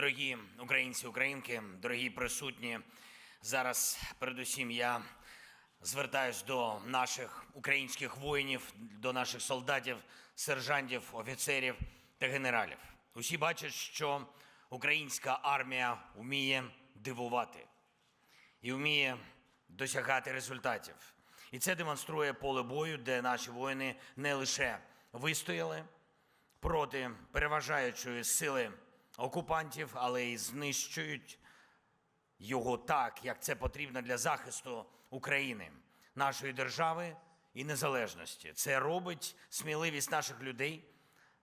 Дорогі українці, українки, дорогі присутні, зараз передусім я звертаюсь до наших українських воїнів, до наших солдатів, сержантів, офіцерів та генералів. Усі бачать, що українська армія вміє дивувати і вміє досягати результатів. І це демонструє поле бою, де наші воїни не лише вистояли проти переважаючої сили окупантів, але й знищують його так, як це потрібно для захисту України, нашої держави і незалежності. Це робить сміливість наших людей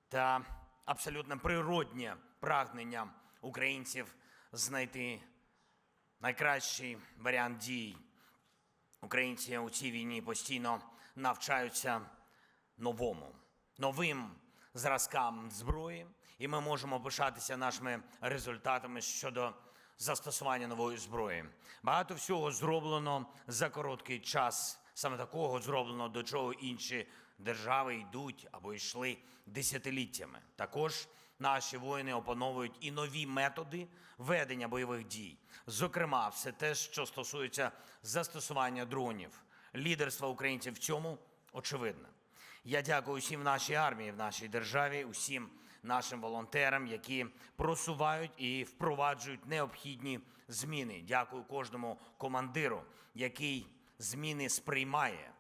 та абсолютно природнє прагнення українців знайти найкращий варіант дій. Українці у цій війні постійно навчаються новому, новим зразкам зброї, і ми можемо пишатися нашими результатами щодо застосування нової зброї. Багато всього зроблено за короткий час. Саме такого зроблено, до чого інші держави йдуть або йшли десятиліттями. Також наші воїни опановують і нові методи ведення бойових дій. Зокрема, все те, що стосується застосування дронів. Лідерство українців в цьому очевидне. Я дякую усім нашій армії, в нашій державі, усім нашим волонтерам, які просувають і впроваджують необхідні зміни. Дякую кожному командиру, який зміни сприймає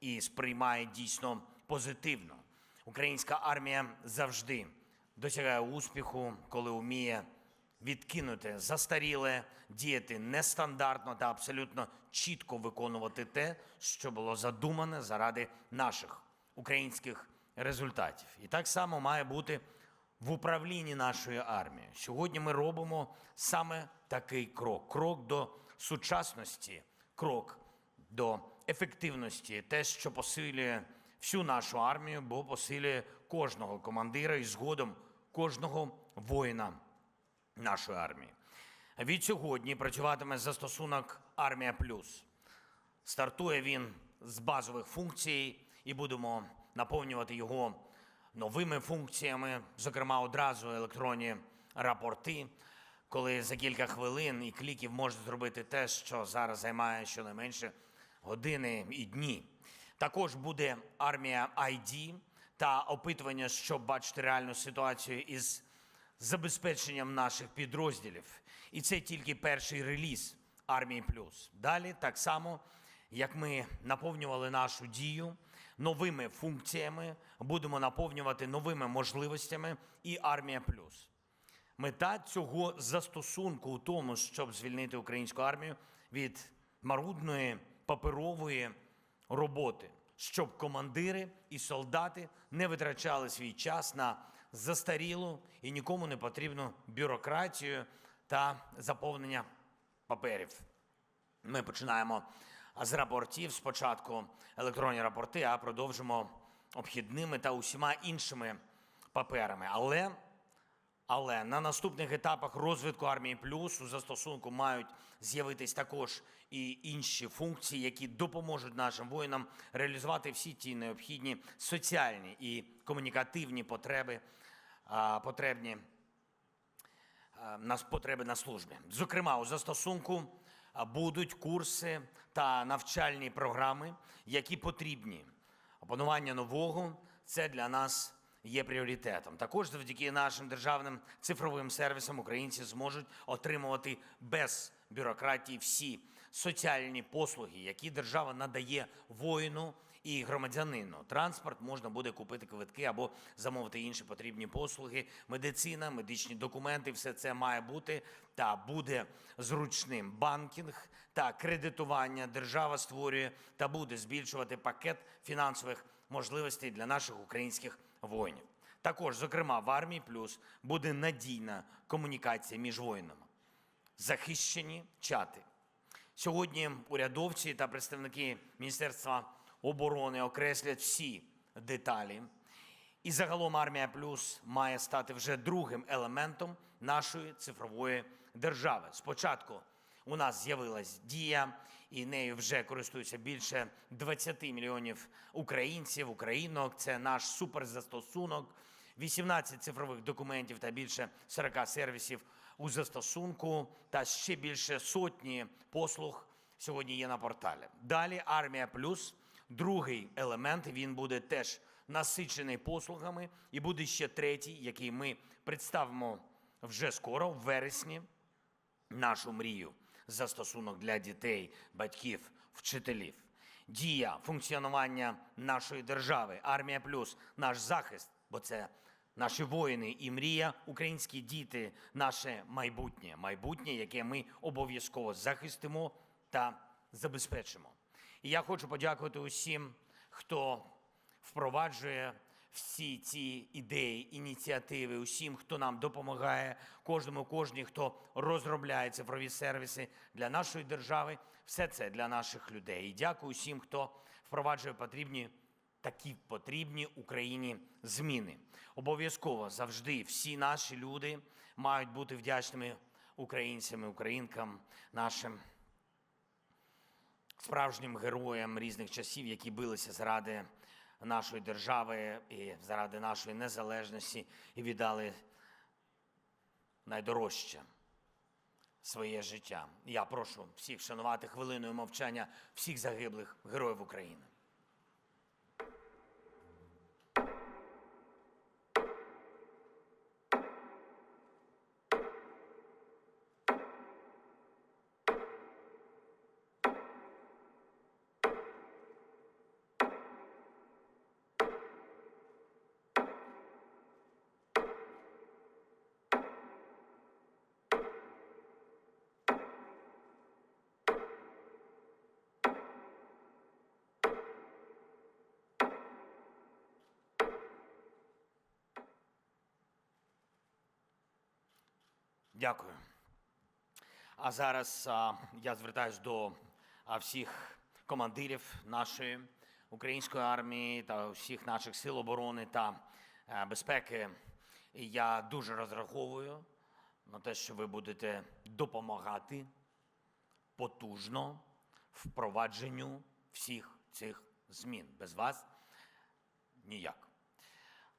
і сприймає дійсно позитивно. Українська армія завжди досягає успіху, коли вміє відкинути застаріле, діяти нестандартно та абсолютно чітко виконувати те, що було задумане заради наших українських результатів. І так само має бути в управлінні нашої армії. Сьогодні ми робимо саме такий крок: крок до сучасності, крок до ефективності, те, що посилює всю нашу армію, бо посилює кожного командира і згодом кожного воїна нашої армії. Від сьогодні працюватиме застосунок Армія Плюс. Стартує він з базових функцій і будемо наповнювати його новими функціями, зокрема, одразу електронні рапорти, коли за кілька хвилин і кліків можна зробити те, що зараз займає щонайменше години і дні. Також буде армія ID та опитування, щоб бачити реальну ситуацію із забезпеченням наших підрозділів. І це тільки перший реліз армії плюс. Далі так само, як ми наповнювали нашу дію новими функціями, будемо наповнювати новими можливостями і армія плюс. Мета цього застосунку у тому, щоб звільнити українську армію від марудної паперової роботи, щоб командири і солдати не витрачали свій час на застарілу і нікому не потрібну бюрократію та заповнення паперів. Ми починаємо з рапортів. Спочатку електронні рапорти, а продовжимо обхідними та усіма іншими паперами. Але але на наступних етапах розвитку армії плюс у застосунку мають з'явитись також і інші функції, які допоможуть нашим воїнам реалізувати всі ті необхідні соціальні і комунікативні потреби, потребні нас потреби на службі. Зокрема, у застосунку будуть курси та навчальні програми, які потрібні. Опанування нового це для нас є пріоритетом. Також завдяки нашим державним цифровим сервісам українці зможуть отримувати без бюрократії всі соціальні послуги, які держава надає воїну і громадянину. Транспорт можна буде купити квитки або замовити інші потрібні послуги. Медицина, медичні документи все це має бути та буде зручним. Банкінг та кредитування держава створює та буде збільшувати пакет фінансових можливостей для наших українських воїнів. Також, зокрема, в армії плюс буде надійна комунікація між воїнами, захищені чати. Сьогодні урядовці та представники Міністерства оборони окреслять всі деталі. І загалом армія плюс має стати вже другим елементом нашої цифрової держави. Спочатку у нас з'явилась дія, і нею вже користуються більше 20 мільйонів українців, українок. Це наш суперзастосунок. 18 цифрових документів та більше 40 сервісів у застосунку та ще більше сотні послуг сьогодні є на порталі. Далі армія плюс, другий елемент. Він буде теж насичений послугами, і буде ще третій, який ми представимо вже скоро, в вересні нашу мрію застосунок для дітей, батьків, вчителів. Дія функціонування нашої держави, армія плюс наш захист, бо це наші воїни і мрія, українські діти, наше майбутнє, майбутнє, яке ми обов'язково захистимо та забезпечимо. І я хочу подякувати усім, хто впроваджує всі ці ідеї, ініціативи, усім, хто нам допомагає, кожному, кожній, хто розробляє цифрові сервіси для нашої держави. Все це для наших людей. І дякую усім, хто впроваджує потрібні такі потрібні Україні зміни. Обов'язково завжди всі наші люди мають бути вдячними українцями, українкам, нашим справжнім героям різних часів, які билися заради нашої держави і заради нашої незалежності і віддали найдорожче своє життя. Я прошу всіх вшанувати хвилиною мовчання всіх загиблих героїв України. Дякую. А зараз а, я звертаюсь до а, всіх командирів нашої української армії та всіх наших сил оборони та е, безпеки. І я дуже розраховую на те, що ви будете допомагати потужно впровадженню всіх цих змін. Без вас ніяк.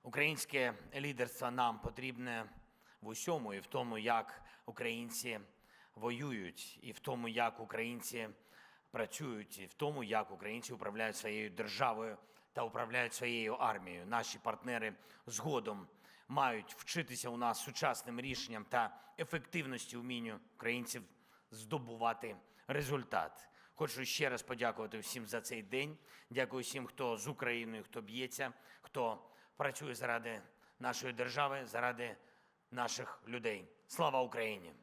Українське лідерство нам потрібне в усьому, і в тому, як українці воюють, і в тому, як українці працюють, і в тому, як українці управляють своєю державою та управляють своєю армією. Наші партнери згодом мають вчитися у нас сучасним рішенням та ефективності вмінню українців здобувати результат. Хочу ще раз подякувати всім за цей день. Дякую всім, хто з Україною, хто б'ється, хто працює заради нашої держави, заради наших людей. Слава Україні!